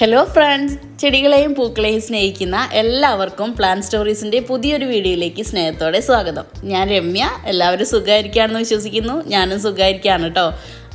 Hello friends ചെടികളെയും പൂക്കളെയും സ്നേഹിക്കുന്ന എല്ലാവർക്കും plan സ്റ്റോറീസിന്റെ പുതിയൊരു വീഡിയോയിലേക്ക് സ്നേഹത്തോടെ സ്വാഗതം. ഞാൻ രമ്യ. എല്ലാവരും സുഖമായിരിക്കുകയാണെന്ന് വിശ്വസിക്കുന്നു. ഞാനും സുഖമായിരിക്കുകയാണ് കേട്ടോ.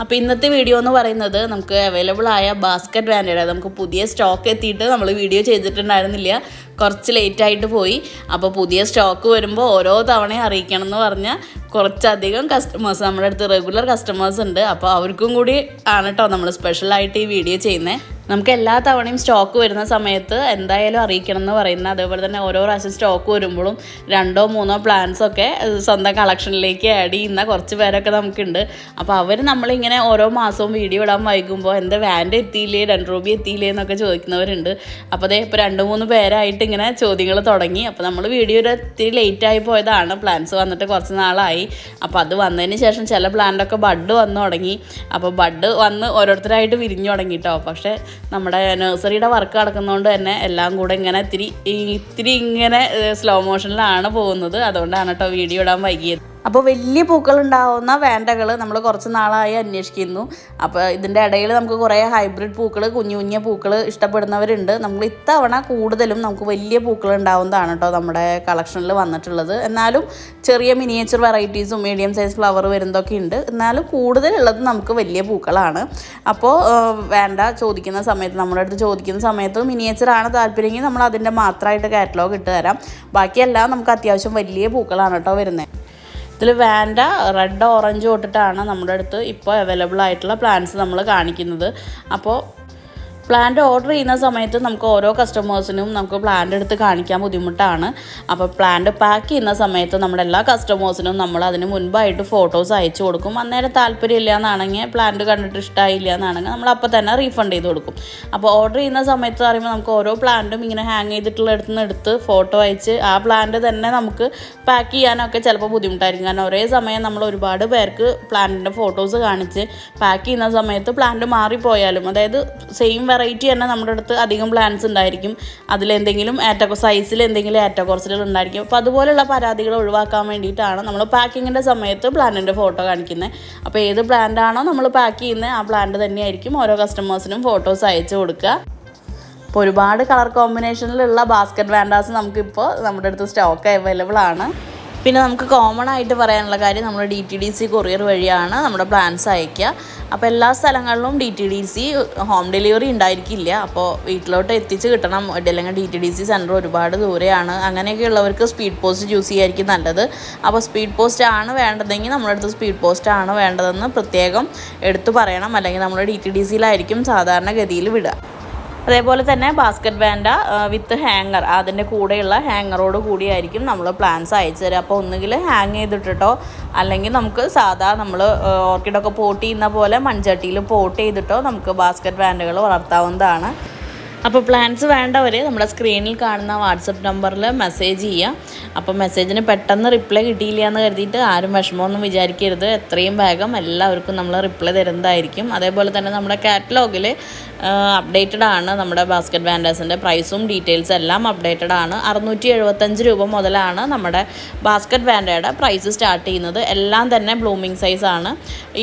അപ്പോൾ ഇന്നത്തെ വീഡിയോ എന്ന് പറയുന്നത് നമുക്ക് അവൈലബിൾ ആയ ബാസ്ക്കറ്റ് ബ്രാൻഡഡ് നമുക്ക് പുതിയ സ്റ്റോക്ക് എത്തിയിട്ട് നമ്മൾ വീഡിയോ ചെയ്തിട്ടുണ്ടായിരുന്നില്ല. കുറച്ച് ലേറ്റ് ആയിട്ട് പോയി. അപ്പോൾ പുതിയ സ്റ്റോക്ക് വരുമ്പോൾ ഓരോ തവണയും അറിയിക്കണം എന്ന് പറഞ്ഞാൽ കുറച്ചധികം കസ്റ്റമേഴ്സ് നമ്മുടെ അടുത്ത് റെഗുലർ കസ്റ്റമേഴ്സ് ഉണ്ട്. അപ്പോൾ അവർക്കും കൂടി ആണ് കേട്ടോ നമ്മൾ സ്പെഷ്യലായിട്ട് ഈ വീഡിയോ ചെയ്യുന്നത് നമുക്ക് എല്ലാ തവണയും സ്റ്റോക്ക് വരുന്ന സമയത്ത് എന്തായാലും അറിയിക്കണം എന്ന് പറയുന്നത് അതേപോലെ തന്നെ ഓരോ പ്രാവശ്യം സ്റ്റോക്ക് വരുമ്പോഴും രണ്ടോ മൂന്നോ പ്ലാൻസൊക്കെ സ്വന്തം കളക്ഷനിലേക്ക് ആഡ് ചെയ്യുന്ന കുറച്ച് പേരൊക്കെ നമുക്കുണ്ട്. അപ്പോൾ അവർ നമ്മളിങ്ങനെ ഓരോ മാസവും വീഡിയോ ഇടാൻ വൈകുമ്പോൾ എന്താ വാൻഡ് എത്തിയില്ലേ രണ്ട് രൂപ എത്തിയില്ലേ എന്നൊക്കെ ചോദിക്കുന്നവരുണ്ട്. അപ്പോൾ അതേ ഇപ്പോൾ രണ്ട് മൂന്ന് പേരായിട്ട് ഇങ്ങനെ ചോദ്യങ്ങൾ തുടങ്ങി. അപ്പോൾ നമ്മൾ വീഡിയോ ഇത്തിരി ലേറ്റ് ആയി പോയതാണ്. പ്ലാൻസ് വന്നിട്ട് കുറച്ച് നാളായി. അപ്പോൾ അത് വന്നതിന് ശേഷം ചില പ്ലാന്റൊക്കെ ബഡ് വന്ന് തുടങ്ങി. അപ്പോൾ ബഡ് വന്ന് ഓരോരുത്തരായിട്ട് വിരിഞ്ഞു തുടങ്ങി കേട്ടോ പക്ഷേ നമ്മുടെ നഴ്സറിയുടെ വർക്ക് നടക്കുന്നതുകൊണ്ട് തന്നെ എല്ലാം കൂടെ ഇങ്ങനെ ഇത്തിരി ഇത്തിരി ഇങ്ങനെ സ്ലോ മോഷനിലാണ് പോകുന്നത്. അതുകൊണ്ടാണ് കേട്ടോ വീഡിയോ ഇടാൻ വൈകിയത്. അപ്പോൾ വലിയ പൂക്കൾ ഉണ്ടാവുന്ന വേണ്ടകൾ നമ്മൾ കുറച്ച് നാളായി അന്വേഷിക്കുന്നു. അപ്പോൾ ഇതിന്റെ ഇടയിൽ നമുക്ക് കുറേ ഹൈബ്രിഡ് പൂക്കൾ കുഞ്ഞു കുഞ്ഞു പൂക്കൾ ഇഷ്ടപ്പെടുന്നവരുണ്ട്. നമ്മൾ ഇത്തവണ കൂടുതലും നമുക്ക് വലിയ പൂക്കൾ ഉണ്ടാവുന്നതാണ് കേട്ടോ നമ്മുടെ കളക്ഷനിൽ വന്നിട്ടുള്ളത്. എന്നാലും ചെറിയ മിനിയേച്ചർ വെറൈറ്റീസും മീഡിയം സൈസ് ഫ്ലവർ വരുന്നതൊക്കെ ഉണ്ട്. എന്നാലും കൂടുതലുള്ളത് നമുക്ക് വലിയ പൂക്കളാണ്. അപ്പോൾ വേണ്ട ചോദിക്കുന്ന സമയത്ത് നമ്മുടെ അടുത്ത് ചോദിക്കുന്ന സമയത്ത് മിനിയേച്ചറാണ് താല്പര്യമെങ്കിൽ നമ്മൾ അതിന്റെ മാത്രമായിട്ട് കാറ്റലോഗ് ഇട്ട് തരാം. ബാക്കിയെല്ലാം നമുക്ക് അത്യാവശ്യം വലിയ പൂക്കളാണ് കേട്ടോ വരുന്നത് ഇതിൽ വേണ്ട റെഡ് ഓറഞ്ച് തൊട്ടിട്ടാണ് നമ്മുടെ അടുത്ത് ഇപ്പോൾ അവൈലബിൾ ആയിട്ടുള്ള പ്ലാന്റ്സ് നമ്മൾ കാണിക്കുന്നത്. അപ്പോൾ പ്ലാന്റ് ഓർഡർ ചെയ്യുന്ന സമയത്ത് നമുക്ക് ഓരോ കസ്റ്റമേഴ്സിനും നമുക്ക് പ്ലാന്റ് എടുത്ത് കാണിക്കാൻ ബുദ്ധിമുട്ടാണ്. അപ്പോൾ പ്ലാന്റ് പാക്ക് ചെയ്യുന്ന സമയത്ത് നമ്മുടെ എല്ലാ കസ്റ്റമേഴ്സിനും നമ്മൾ അതിന് മുൻപായിട്ട് ഫോട്ടോസ് അയച്ചു കൊടുക്കും. അന്നേരം താല്പര്യമില്ല എന്നാണെങ്കിൽ പ്ലാന്റ് കണ്ടിട്ട് ഇഷ്ടമായില്ല എന്നാണെങ്കിൽ നമ്മൾ അപ്പോൾ തന്നെ റീഫണ്ട് ചെയ്ത് കൊടുക്കും. അപ്പോൾ ഓർഡർ ചെയ്യുന്ന സമയത്ത് പറയുമ്പോൾ നമുക്ക് ഓരോ പ്ലാന്റും ഇങ്ങനെ ഹാങ് ചെയ്തിട്ടുള്ള നിന്ന് എടുത്ത് ഫോട്ടോ അയച്ച് ആ പ്ലാന്റ് തന്നെ നമുക്ക് പാക്ക് ചെയ്യാനൊക്കെ ചിലപ്പോൾ ബുദ്ധിമുട്ടായിരിക്കും. കാരണം ഒരേ സമയം നമ്മൾ ഒരുപാട് പേർക്ക് പ്ലാന്റിന്റെ ഫോട്ടോസ് കാണിച്ച് പാക്ക് ചെയ്യുന്ന സമയത്ത് പ്ലാന്റ് മാറിപ്പോയാലും അതായത് സെയിം വെറൈറ്റി തന്നെ നമ്മുടെ അടുത്ത് അധികം പ്ലാൻസ് ഉണ്ടായിരിക്കും. അതിലെന്തെങ്കിലും ഏറ്റ സൈസിൽ എന്തെങ്കിലും ഏറ്റക്കുറച്ചിലുകൾ ഉണ്ടായിരിക്കും. അപ്പോൾ അതുപോലെയുള്ള പരാതികൾ ഒഴിവാക്കാൻ വേണ്ടിയിട്ടാണ് നമ്മൾ പാക്കിങ്ങിന്റെ സമയത്ത് പ്ലാന്റിന്റെ ഫോട്ടോ കാണിക്കുന്നത് അപ്പോൾ ഏത് പ്ലാന്റാണോ നമ്മൾ പാക്ക് ചെയ്യുന്നത് ആ പ്ലാന്റ് തന്നെയായിരിക്കും ഓരോ കസ്റ്റമേഴ്സിനും ഫോട്ടോസ് അയച്ചു കൊടുക്കുക അപ്പോൾ ഒരുപാട് കളർ കോമ്പിനേഷനിലുള്ള ബാസ്ക്കറ്റ് വാൻഡാസ് നമുക്കിപ്പോൾ നമ്മുടെ അടുത്ത് സ്റ്റോക്ക് അവൈലബിൾ ആണ്. പിന്നെ നമുക്ക് കോമൺ ആയിട്ട് പറയാനുള്ള കാര്യം നമ്മൾ D T D C courier വഴിയാണ് നമ്മുടെ പ്ലാൻസ് അയക്കുക അപ്പോൾ എല്ലാ സ്ഥലങ്ങളിലും D T D C home delivery ഉണ്ടായിരിക്കില്ല. അപ്പോൾ വീട്ടിലോട്ട് എത്തിച്ച് കിട്ടണം. അല്ലെങ്കിൽ D T D C centre ഒരുപാട് ദൂരെയാണ്. അങ്ങനെയൊക്കെ ഉള്ളവർക്ക് സ്പീഡ് പോസ്റ്റ് ചൂസ് ചെയ്യായിരിക്കും നല്ലത്. അപ്പോൾ സ്പീഡ് പോസ്റ്റ് ആണ് വേണ്ടതെങ്കിൽ നമ്മുടെ അടുത്ത് സ്പീഡ് പോസ്റ്റ് ആണ് വേണ്ടതെന്ന് പ്രത്യേകം എടുത്തു പറയണം. അല്ലെങ്കിൽ നമ്മൾ ഡി ടി ഡി സിയിലായിരിക്കും സാധാരണഗതിയിൽ വിടുക. അതേപോലെ തന്നെ ബാസ്ക്കറ്റ് വേണ്ട വിത്ത് ഹാങ്ങർ അതിന്റെ കൂടെയുള്ള ഹാങ്ങറോട് കൂടിയായിരിക്കും നമ്മൾ പ്ലാൻസ് അയച്ചു തരിക അപ്പോൾ ഒന്നുകിൽ ഹാങ് ചെയ്തിട്ടിട്ടോ അല്ലെങ്കിൽ നമുക്ക് സാധാ നമ്മൾ ഓർക്കിഡൊക്കെ പോട്ട് ചെയ്യുന്ന പോലെ മൺചട്ടിയിൽ പോട്ട് ചെയ്തിട്ടോ നമുക്ക് ബാസ്ക്കറ്റ് വാൻഡുകൾ വളർത്താവുന്നതാണ്. അപ്പോൾ പ്ലാൻസ് വേണ്ടവർ നമ്മുടെ സ്ക്രീനിൽ കാണുന്ന വാട്സപ്പ് നമ്പറിൽ മെസ്സേജ് ചെയ്യുക അപ്പോൾ മെസ്സേജിന് പെട്ടെന്ന് റിപ്ലൈ കിട്ടിയില്ല എന്ന് കരുതിയിട്ട് ആരും വിഷമമൊന്നും വിചാരിക്കരുത്. എത്രയും വേഗം എല്ലാവർക്കും നമ്മൾ റിപ്ലൈ തരുന്നതായിരിക്കും. അതേപോലെ തന്നെ നമ്മുടെ കാറ്റലോഗിൽ അപ്ഡേറ്റഡ് ആണ് നമ്മുടെ ബാസ്ക്കറ്റ് ബാൻഡേഴ്സിന്റെ പ്രൈസും ഡീറ്റെയിൽസ് എല്ലാം അപ്ഡേറ്റഡ് ആണ്. അറുന്നൂറ്റി എഴുപത്തഞ്ച് രൂപ മുതലാണ് നമ്മുടെ ബാസ്ക്കറ്റ് ബാൻഡയുടെ പ്രൈസ് സ്റ്റാർട്ട് ചെയ്യുന്നത്. എല്ലാം തന്നെ ബ്ലൂമിങ് സൈസാണ്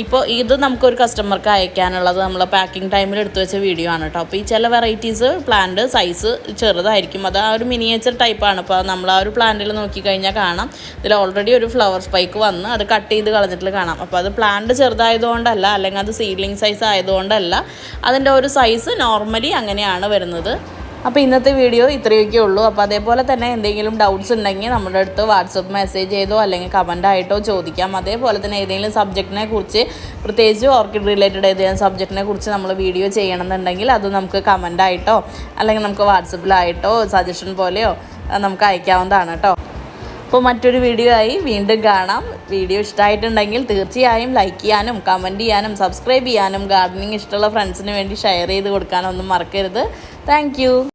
ഇപ്പോൾ ഇത് നമുക്കൊരു കസ്റ്റമർക്ക് അയക്കാനുള്ളത് നമ്മൾ പാക്കിംഗ് ടൈമിൽ എടുത്തു വെച്ച വീഡിയോ ആണ് കേട്ടോ അപ്പോൾ ഈ ചില വെറൈറ്റീസ് പ്ലാന്റ് സൈസ് ചെറുതായിരിക്കും. അത് ആ ഒരു മിനിയേച്ചർ ടൈപ്പാണ് അപ്പോൾ നമ്മൾ ആ ഒരു പ്ലാന്റിൽ നോക്കിക്കഴിഞ്ഞാൽ കാണാം. ഇതിൽ ഓൾറെഡി ഒരു ഫ്ലവർ സ്പൈക്ക് വന്ന് അത് കട്ട് ചെയ്ത് കളഞ്ഞിട്ട് കാണാം. അപ്പോൾ അത് പ്ലാന്റ് ചെറുതായതുകൊണ്ടല്ല അല്ലെങ്കിൽ അത് സീഡ്ലിംഗ് സൈസ് ആയതുകൊണ്ടല്ല അതിന്റെ ഒരു സൈസ് നോർമലി അങ്ങനെയാണ് വരുന്നത്. അപ്പോൾ ഇന്നത്തെ വീഡിയോ ഇത്രയൊക്കെ ഉള്ളൂ. അപ്പോൾ അതേപോലെ തന്നെ എന്തെങ്കിലും ഡൗട്ട്സ് ഉണ്ടെങ്കിൽ നമ്മുടെ അടുത്ത് വാട്സപ്പ് മെസ്സേജ് ചെയ്തോ അല്ലെങ്കിൽ കമന്റ് ആയിട്ടോ ചോദിക്കാം. അതേപോലെ തന്നെ ഏതെങ്കിലും സബ്ജക്റ്റിനെ കുറിച്ച് പ്രത്യേകിച്ച് ഓർക്കിഡ് റിലേറ്റഡ് ഏതെങ്കിലും സബ്ജക്റ്റിനെ കുറിച്ച് നമ്മൾ വീഡിയോ ചെയ്യണമെന്നുണ്ടെങ്കിൽ അത് നമുക്ക് കമന്റ് ആയിട്ടോ അല്ലെങ്കിൽ നമുക്ക് വാട്സപ്പിലായിട്ടോ സജഷൻ പോലെയോ നമുക്ക് അയക്കാവുന്നതാണ് കേട്ടോ. അപ്പോൾ മറ്റൊരു വീഡിയോ ആയി വീണ്ടും കാണാം. വീഡിയോ ഇഷ്ടമായിട്ടുണ്ടെങ്കിൽ തീർച്ചയായും ലൈക്ക് ചെയ്യാനും കമന്റ് ചെയ്യാനും സബ്സ്ക്രൈബ് ചെയ്യാനും ഗാർഡനിങ് ഇഷ്ടമുള്ള ഫ്രണ്ട്സിന് വേണ്ടി ഷെയർ ചെയ്ത് കൊടുക്കാനൊന്നും മറക്കരുത്. താങ്ക്